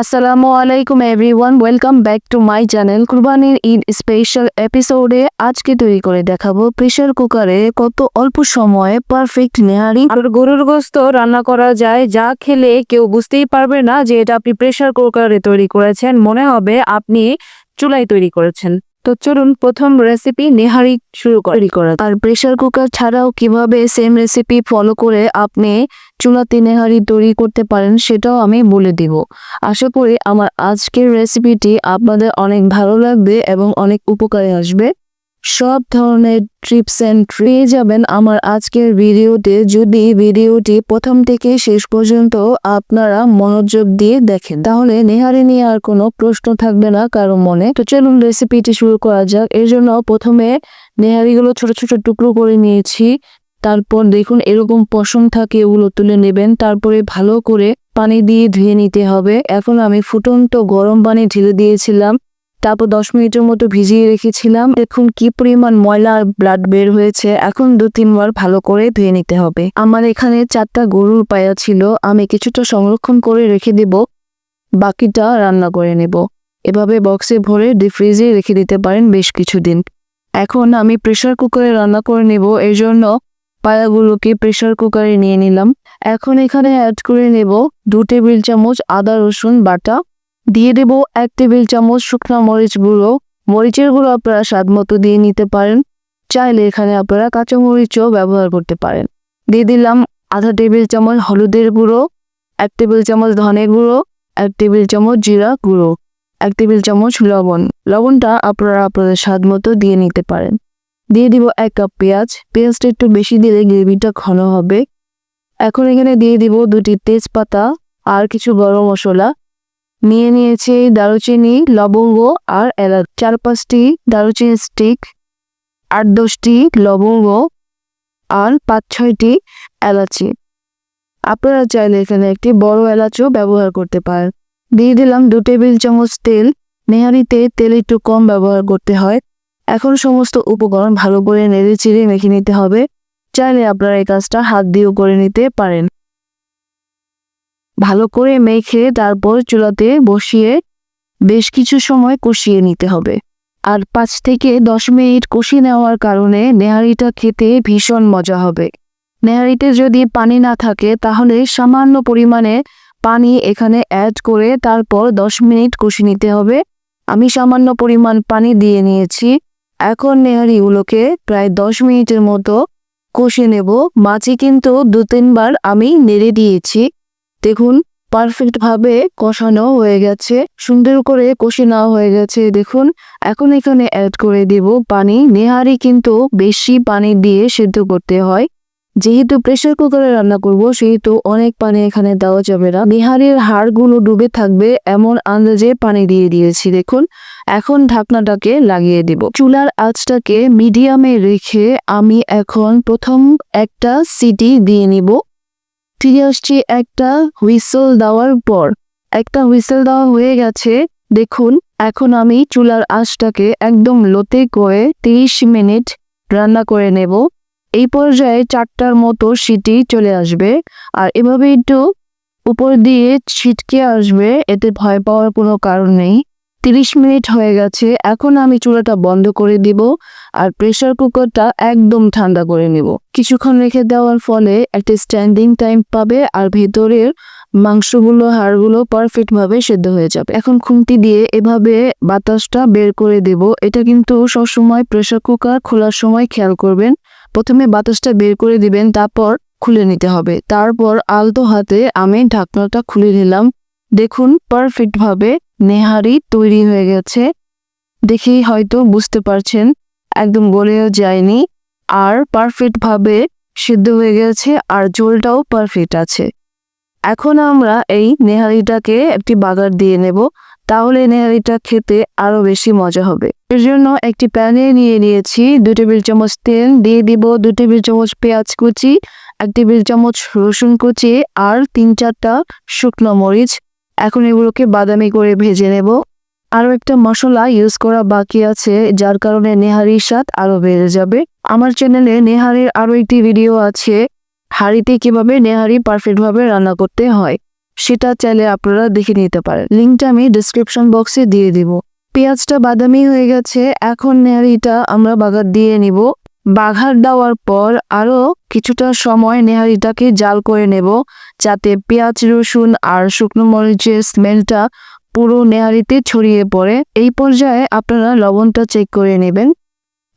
আসসালামু আলাইকুম everyone welcome back to my channel কুরবানির ঈদ স্পেশাল এপিসোডে আজকে তৈরি করে দেখাবো প্রেশার কুকারে কত অল্প সময়ে পারফেক্ট নেহারি। আর গরুর গোস্ত রান্না করা যায়, যা খেলে কেউ বুঝতেই পারবে না যে এটা আপনি প্রেশার কুকারে তৈরি করেছেন। মনে হবে আপনি চুলাই তৈরি করেছেন। তো চলুন প্রথম রেসিপি নেহারি শুরু করি। করা। আর প্রেশার কুকার ছাড়াও কীভাবে সেম রেসিপি ফলো করে আপনি চুলাতে নেহারি তৈরি করতে পারেন সেটাও আমি বলে দিব। আশা করি আমার আজকের রেসিপিটি আপনাদের অনেক ভালো লাগবে এবং অনেক উপকারে আসবে। সব ধরনের ট্রিপস অ্যান্ড পেয়ে যাবেন। আমার আজকের ভিডিওতে যদি ভিডিওটি প্রথম থেকে শেষ পর্যন্ত আপনারা মনোযোগ দিয়ে দেখেন, তাহলে নেহারি নিয়ে আর কোনো প্রশ্ন থাকবে না কারও মনে। তো চলুন রেসিপিটি শুরু করা যাক। এর জন্য প্রথমে নেহারিগুলো ছোট ছোট টুকরো করে নিয়েছি। তারপর দেখুন, এরকম পশম থাকে, ওগুলো তুলে নেবেন। তারপরে ভালো করে পানি দিয়ে ধুয়ে নিতে হবে। এখন আমি ফুটন্ত গরম পানি ঢেলে দিয়েছিলাম। তারপর দশ মিনিটের মতো ভিজিয়ে রেখেছিলাম। দেখুন কি পরিমাণ ময়লা আর ব্লাড বের হয়েছে। এখন দু তিনবার ভালো করে ধুয়ে নিতে হবে। আমার এখানে চারটা গরুর পায়া ছিল। আমি কিছুটা সংরক্ষণ করে রেখে দেব। বাকিটা রান্না করে নেব। এভাবে বক্সে ভরে ডিপ ফ্রিজে রেখে দিতে পারেন বেশ কিছুদিন। এখন আমি প্রেশার কুকারে রান্না করে নেব। এর জন্য পায়াগুলোকে প্রেশার কুকারে নিয়ে নিলাম। এখন এখানে অ্যাড করে নেব দু টেবিল চামচ আদা রসুন বাটা। দিয়ে দেব এক টেবিল চামচ শুকনো মরিচ গুঁড়ো। মরিচের গুঁড়ো আপনারা স্বাদ মতো দিয়ে নিতে পারেন। চাইলে এখানে আপনারা কাঁচা মরিচও ব্যবহার করতে পারেন। দিয়ে দিলাম আধা টেবিল চামচ হলুদের গুঁড়ো, এক টেবিল চামচ ধনের গুঁড়ো, এক টেবিল চামচ জিরা গুঁড়ো, এক টেবিল চামচ লবণ। লবণটা আপনারা আপনাদের স্বাদ মতো দিয়ে নিতে পারেন। দিয়ে দিব এক কাপ পেঁয়াজ। পেঁয়াজটা একটু বেশি দিলে গ্রেভিটা ঘন হবে। এখন এখানে দিয়ে দিব দুটি তেজপাতা আর কিছু গরম মশলা। নিয়ে নিয়েছি দারুচিনি, লবঙ্গ আর এলাচ। চার পাঁচটি দারুচিনি স্টিক আট দশটি লবঙ্গ আর পাঁচ ছয়টি এলাচি। আপনারা চাইলে এখানে একটি বড় এলাচও ব্যবহার করতে পারেন। দিয়ে দিলাম দু টেবিল চামচ তেল। নেহারিতে তেল একটু কম ব্যবহার করতে হয়। এখন সমস্ত উপকরণ ভালো করে নেড়ে চিড়ে মেখে নিতে হবে। চাইলে আপনারা এই কাজটা হাত দিয়েও করে নিতে পারেন। ভালো করে মেখে তারপর চুলাতে বসিয়ে বেশ কিছু সময় কষিয়ে নিতে হবে। আর পাঁচ থেকে দশ মিনিট কষিয়ে নেওয়ার কারণে নেহারিটা খেতে ভীষণ মজা হবে। নেহারিতে যদি পানি না থাকে, তাহলে সামান্য পরিমাণে পানি এখানে অ্যাড করে তারপর দশ মিনিট কষিয়ে নিতে হবে। আমি সামান্য পরিমাণ পানি দিয়ে নিয়েছি। এখন নেহারিগুলোকে প্রায় দশ মিনিটের মতো কষিয়ে নেব। মাছি কিন্তু দু তিনবার আমি নেড়ে দিয়েছি। দেখুন পারফেক্ট ভাবে কষানো হয়ে গেছে, সুন্দর করে কষে নেওয়া হয়ে গেছে, দেখুন, এখন এখানে অ্যাড করে দিব পানি, নেহারি কিন্তু বেশি পানি দিয়ে সিদ্ধ করতে হয়। যেহেতু প্রেসার কুকারে রান্না করব, সেহেতু অনেক পানি এখানে দেওয়া যাবে না। নেহারির হাড়গুলো ডুবে থাকবে এমন আন্দাজে পানি দিয়ে দিয়েছি, দেখুন, এখন ঢাকনাটাকে লাগিয়ে দিব। চুলার আঁচটাকে মিডিয়ামে রেখে আমি এখন প্রথম একটা সিটি দিয়ে নিব। ফিরে আসছি একটা হুইসেল দেওয়ার পর। একটা হুইসেল দেওয়া হয়ে গেছে। দেখুন, এখন আমি চুলার আঁচটাকে একদম লোতে করে তিরিশ মিনিট রান্না করে নেব। এই পর্যায়ে চারটার মতো সিটি চলে আসবে। আর এভাবে একটু উপর দিয়ে ছিটকে আসবে, এতে ভয় পাওয়ার কোনো কারণ নেই। তিরিশ মিনিট হয়ে গেছে, এখন আমি চুলাটা বন্ধ করে দিব আর প্রেসার কুকারটা একদম ঠান্ডা করে নেব। কিছুক্ষণ রেখে দেওয়ার ফলে একটা স্ট্যান্ডিং টাইম পাবে আর ভেতরের মাংসগুলো, হাড়গুলো পারফেক্ট ভাবে সেদ্ধ হয়ে যাবে। এখন খুন্তি দিয়ে এভাবে বাতাসটা বের করে দেব। এটা কিন্তু সবসময় প্রেসার কুকার খোলার সময় খেয়াল করবেন। প্রথমে বাতাসটা বের করে দিবেন, তারপর খুলে নিতে হবে। তারপর আলতো হাতে আমি ঢাকনাটা খুলে নিলাম। দেখুন পারফেক্ট ভাবে নেহারি তৈরি হয়ে গেছে। দেখেই হয়তো বুঝতে পারছেন, একদম গলেও যায়নি। আর পারফেক্ট ভাবে সিদ্ধ হয়ে গেছে আর ঝোলটাও পারফেক্ট আছে। এখন আমরা এই নেহারিটাকে একটি বাগার দিয়ে নেব, তাহলে নেহারিটা খেতে আরও বেশি মজা হবে। এর জন্য একটি প্যানে নিয়ে নিয়েছি দু টেবিল চামচ তেল, দিয়ে দিব দু টেবিল চামচ পেঁয়াজ কুচি, এক টেবিল চামচ রসুন কুচি আর তিন চারটা শুকনো মরিচ। এখন এগুলোকে বাদামি করে ভেজে নেব। আরও একটা মশলা ইউজ করা বাকি আছে, যার কারণে নেহারির স্বাদ আরও বেড়ে যাবে। আমার চ্যানেলে নেহারির আরও একটি ভিডিও আছে, হাঁড়িতে কীভাবে নেহারি পারফেক্টভাবে রান্না করতে হয়। সেটা চাইলে আপনারা দেখে নিতে পারেন। লিঙ্কটা আমি ডিসক্রিপশন বক্সে দিয়ে দিব। পেঁয়াজটা বাদামি হয়ে গেছে, এখন নেহারিটা আমরা বাগার দিয়ে নিব। বাঘার দেওয়ার পর আরও কিছুটা সময় নেহারিটাকে জাল করে নেব, যাতে পেঁয়াজ, রসুন আর শুকনো মরিচের স্মেলটা পুরো নেহারিতে ছড়িয়ে পড়ে। এই পর্যায়ে আপনারা লবণটা চেক করে নেবেন।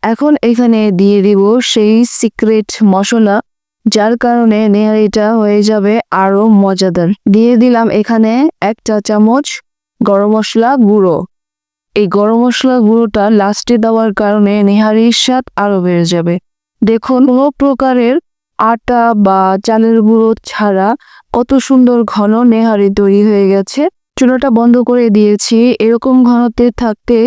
এখন এখানে দিয়ে দিব সেই সিক্রেট মশলা, যার কারণে নেহারিটা হয়ে যাবে আরও মজাদার। দিয়ে দিলাম এখানে এক চা চামচ গরম মশলা গুঁড়ো। এই গরম মশলা গুঁড়োটা লাস্টে দেওয়ার কারণে নেহারির স্বাদ আরও বেড়ে যাবে। দেখুন, কোনো প্রকারের আটা বা চালের গুঁড়ো ছাড়া কত সুন্দর ঘন নেহারি তৈরি হয়ে গেছে। চুলোটা বন্ধ করে দিয়েছি। এরকম ঘনতে থাকতে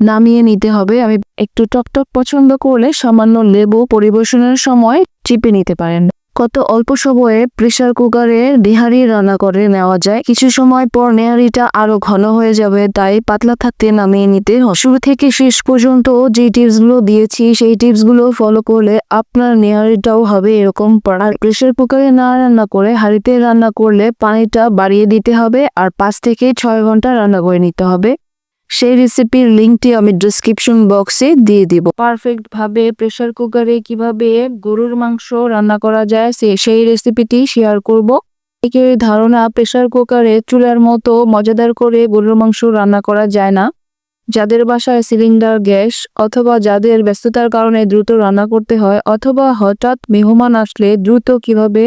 নামিয়ে নিতে হবে। আমি একটু টকটক পছন্দ করলে সামান্য লেবু পরিবেশনের সময় চিপে নিতে পারেন। কত অল্প সময়ে প্রেশার কুকারে নেহারি রান্না করে নেওয়া যায়, কিছু সময় পর নেহারিটা আরও ঘন হয়ে যাবে, তাই পাতলা থাকতে নামিয়ে নিতে শুরু থেকে শেষ পর্যন্ত যে টিপসগুলো দিয়েছি, সেই টিপসগুলো ফলো করলে আপনার নেহারিটাও হবে এরকম আর প্রেশার কুকারে না রান্না করে হাঁড়িতে রান্না করলে পানিটা বাড়িয়ে দিতে হবে, আর পাঁচ থেকে ছয় ঘণ্টা রান্না করে নিতে হবে। সেই রেসিপির লিঙ্কটি আমি ডিসক্রিপশন বক্সে দিয়ে দিব। পারফেক্ট ভাবে প্রেসার কুকারে কীভাবে গরুর মাংস রান্না করা যায় সে, সেই রেসিপিটি শেয়ার করব। একের ধারণা প্রেশার কুকারে চুলার মতো মজাদার করে গরুর মাংস রান্না করা যায় না। যাদের বাসায় সিলিন্ডার গ্যাস অথবা যাদের ব্যস্ততার কারণে দ্রুত রান্না করতে হয় অথবা হঠাৎ মেহমান আসলে দ্রুত কীভাবে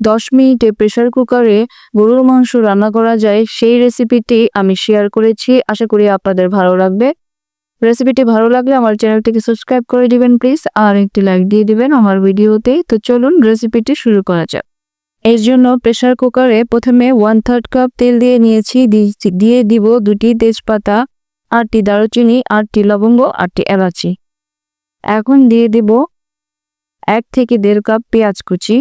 দশ মিনিটে প্রেশার কুকারে গরুর মাংস রান্না করা যায়, সেই রেসিপিটি আমি শেয়ার করেছি। আশা করি আপনাদের ভালো লাগবে। রেসিপিটি ভালো লাগলে আমার চ্যানেলটিকে সাবস্ক্রাইব করে দিবেন প্লিজ আর একটি লাইক দিয়ে দিবেন আমার ভিডিওতে তো চলুন রেসিপিটি শুরু করা যাক। এর জন্য প্রেশার কুকারে প্রথমে ওয়ান থার্ড কাপ তেল দিয়ে নিয়েছি। দিয়ে দিব দুটি তেজপাতা, আটটি দারুচিনি, আটটি লবঙ্গ, আটটি এলাচি। এখন দিয়ে দিব এক থেকে দেড় কাপ পেঁয়াজ কুচি।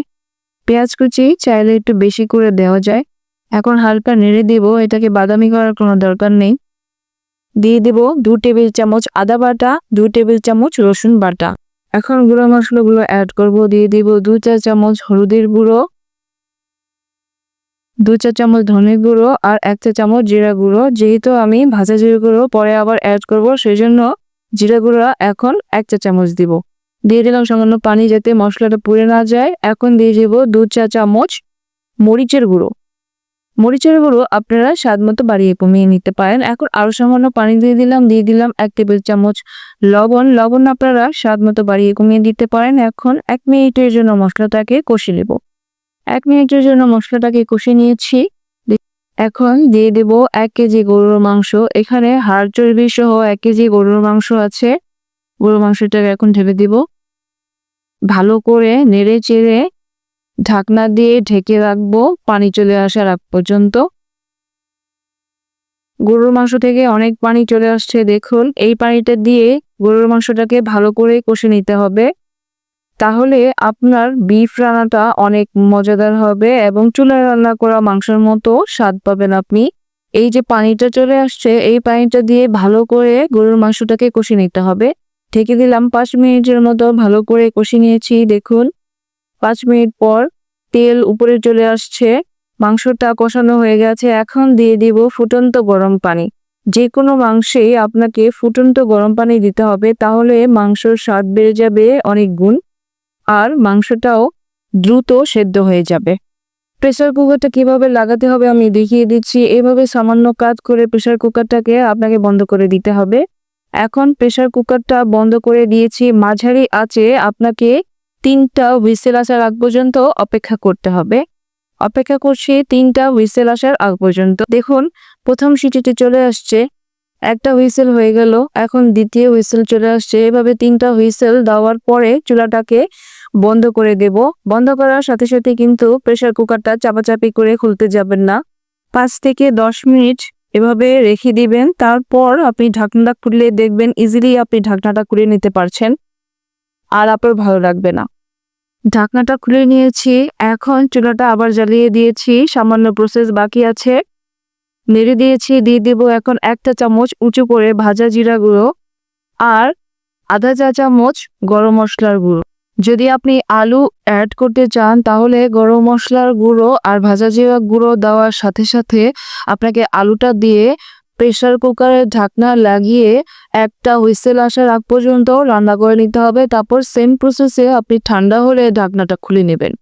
পেঁয়াজ কুচি চাইলে একটু বেশি করে দেওয়া যায়। এখন হালকা নেড়ে দিব, এটাকে বাদামি করার কোনো দরকার নেই। দিয়ে দিব দু টেবিল চামচ আদা বাটা, দু টেবিল চামচ রসুন বাটা। এখন গুঁড়ো মশলাগুলো অ্যাড করব, দিয়ে দিব দু চা চামচ হলুদের গুঁড়ো, দু চা চামচ ধনে গুঁড়ো আর এক চা চামচ জিরা গুঁড়ো। যেহেতু আমি ভাজা জিরা গুঁড়ো পরে আবার অ্যাড করব সেই জন্য জিরা গুঁড়ো এখন এক চা চামচ দিব। দিয়ে দিলাম সামান্য পানি যাতে মশলাটা পুড়ে না যায়। এখন দিয়ে দেবো দু চা চামচ মরিচের গুঁড়ো। মরিচের গুঁড়ো আপনারা স্বাদ মতো বাড়িয়ে কমিয়ে নিতে পারেন। এখন আরও সামান্য পানি দিয়ে দিলাম দিয়ে দিলাম এক টেবিল চামচ লবণ। লবণ আপনারা স্বাদ মতো বাড়িয়ে কমিয়ে দিতে পারেন। এখন এক মিনিটের জন্য মশলাটাকে কষে নেব। এক মিনিটের জন্য মশলাটাকে কষে নিয়েছি। এখন দিয়ে দেব এক কেজি গরুর মাংস। এখানে হাড় চর্বি সহ এক কেজি গরুর মাংস আছে। গরুর মাংসটাকে এখন ঢেলে দিব। ভালো করে নেড়ে চেড়ে ঢাকনা দিয়ে ঢেকে রাখব। পানি চলে আসার আগ পর্যন্ত। গরুর মাংস থেকে অনেক পানি চলে আসছে, দেখুন। এই পানিটা দিয়ে গরুর মাংসটাকে ভালো করে কষে নিতে হবে। তাহলে আপনার বিফ রান্নাটা অনেক মজাদার হবে এবং চুলায় রান্না করা মাংসের মতো স্বাদ পাবেন আপনি। এই যে পানিটা চলে আসছে, এই পানিটা দিয়ে ভালো করে গরুর মাংসটাকে কষে নিতে হবে। ঢেকে দিলাম পাঁচ মিনিটের মতো ভালো করে কষে নিয়েছি, দেখুন। পাঁচ মিনিট পর তেল উপরে চলে আসছে, মাংসটা কষানো হয়ে গেছে। এখন দিয়ে দিব ফুটন্ত গরম পানি। যে কোনো মাংসেই আপনাকে ফুটন্ত গরম পানি দিতে হবে, তাহলে মাংসর স্বাদ বেড়ে যাবে অনেক গুণ, আর মাংসটাও দ্রুত সেদ্ধ হয়ে যাবে। প্রেসার কুকারটা কীভাবে লাগাতে হবে আমি দেখিয়ে দিচ্ছি। এভাবে সামান্য কাজ করে প্রেসার কুকারটাকে আপনাকে বন্ধ করে দিতে হবে। এখন প্রেশার কুকারটা বন্ধ করে দিয়েছি। মাঝারি আঁচে আপনাকে তিনটা হুইসেল আসার আগ পর্যন্ত অপেক্ষা করতে হবে। অপেক্ষা করছি তিনটা হুইসেল আসার আগ পর্যন্ত। দেখুন, প্রথম সিটিতে চলে আসছে। একটা হুইসেল হয়ে গেল। এখন দ্বিতীয় হুইসেল চলে আসছে। এভাবে তিনটা হুইসেল দেওয়ার পরে চুলাটাকে বন্ধ করে দেব। বন্ধ করার সাথে সাথে কিন্তু প্রেসার কুকারটা চাপাচাপি করে খুলতে যাবেন না। পাঁচ থেকে দশ মিনিট এভাবে রেখে দিবেন, তারপর আপনি ঢাকনাটা খুললে দেখবেন ইজিলি আপনি ঢাকনাটা খুলে নিতে পারছেন আর আপনার ভালো লাগবে না। ঢাকনাটা খুলে নিয়েছি, এখন চুলাটা আবার জ্বালিয়ে দিয়েছি, সামান্য প্রসেস বাকি আছে। নেড়ে দিয়েছি, দিয়ে দিব এখন একটা চামচ উঁচু করে ভাজা জিরা গুঁড়ো আর আধা চা চামচ গরম মশলার গুঁড়ো। যদি আপনি আলু অ্যাড করতে চান, তাহলে গরম মশলার গুঁড়ো আর ভাজা জিরা গুঁড়ো দেওয়ার সাথে সাথে আপনাকে আলুটা দিয়ে প্রেসার কুকারের ঢাকনা লাগিয়ে একটা হুইসেল আসার আগ পর্যন্ত রান্না করে নিতে হবে। তারপর সেম প্রসেসে আপনি ঠান্ডা হলে ঢাকনাটা খুলে নেবেন।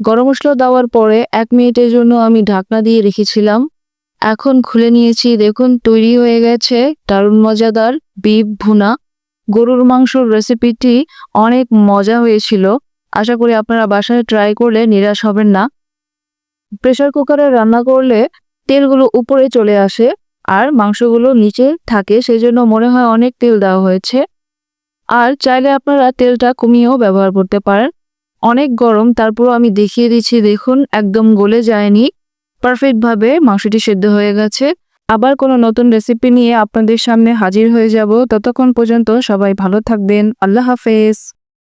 গরম মশলা দেওয়ার পরে এক মিনিটের জন্য আমি ঢাকনা দিয়ে রেখেছিলাম। এখন খুলে নিয়েছি। দেখুন, তৈরি হয়ে গেছে দারুণ মজাদার বিপ ভুনা। গরুর মাংসর রেসিপিটি অনেক মজা হয়েছিল। আশা করি আপনারা বাসায় ট্রাই করলে নিরাশ হবেন না। প্রেশার কুকারে রান্না করলে তেলগুলো উপরে চলে আসে আর মাংসগুলো নিচে থাকে সেই জন্য মনে হয় অনেক তেল দেওয়া হয়েছে। আর চাইলে আপনারা তেলটা কমিয়েও ব্যবহার করতে পারেন। অনেক গরম, তারপরও আমি দেখিয়ে দিচ্ছি, দেখুন, একদম গলে যায়নি। পারফেক্টভাবে মাংসটি সেদ্ধ হয়ে গেছে। আবার কোনো নতুন রেসিপি নিয়ে আপনাদের সামনে হাজির হয়ে যাব। ততক্ষণ পর্যন্ত সবাই ভালো থাকবেন। আল্লাহ হাফেজ।